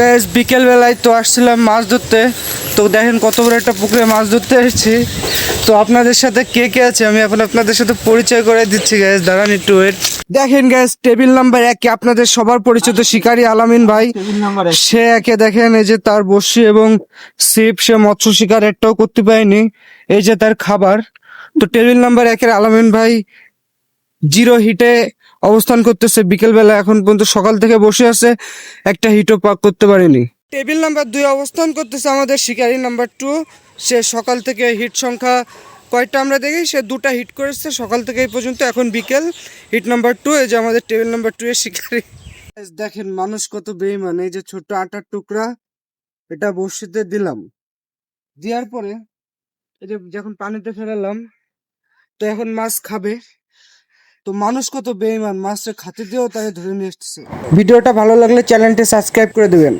Gas বিকেল বেলায় তো আসছিলাম মাছ ধরতে। তো দেখেন কত বড় একটা পুকুরে মাছ ধরতে এসেছি। তো আপনাদের সাথে কে কে আছে আমি এখন আপনাদের সাথে পরিচয় করে দিচ্ছি গ্যাস দাঁড়ান একটু ওয়েট দেখেন গ্যাস টেবিল নাম্বার একে আপনাদের সবার পরিচিত শিকারী আলামিন ভাই। সে একে দেখেন এই যে তার বসি এবং সিপ সে মৎস্য শিকার একটাও করতে পারেনি। এই যে তার খাবার। তো টেবিল নাম্বার একের আলামিন ভাই জিরো হিটে অবস্থান করতেছে। বিকেল বেলা এখন পর্যন্ত সকাল থেকে বসে আছে, একটা হিটও পাক করতে পারেনি। টেবিল নাম্বার দুই অবস্থান করতেছে আমাদের শিকারি নাম্বার টু। সে সকাল থেকে হিট সংখ্যা কয়েকটা আমরা দেখি? সে দুটা হিট করেছে। সকাল থেকে এই পর্যন্ত এখন বিকেল। হিট নাম্বার টু, এই যে আমাদের টেবিল নাম্বার টু এর শিকারি। দেখেন মানুষ কত বেইমান এই যে ছোট্ট আটার টুকরা, এটা বসিতে দিলাম। দেওয়ার পরে এই যে যখন পানিতে ফেলালাম, তো এখন মাছ খাবে। তো মানুষ কত বেইমান মাছটা খাতে দিয়েও তাকে ধরে নিয়ে এসতেছে ভিডিওটা ভালো লাগলে চ্যানেলটি সাবস্ক্রাইব করে দেবেন।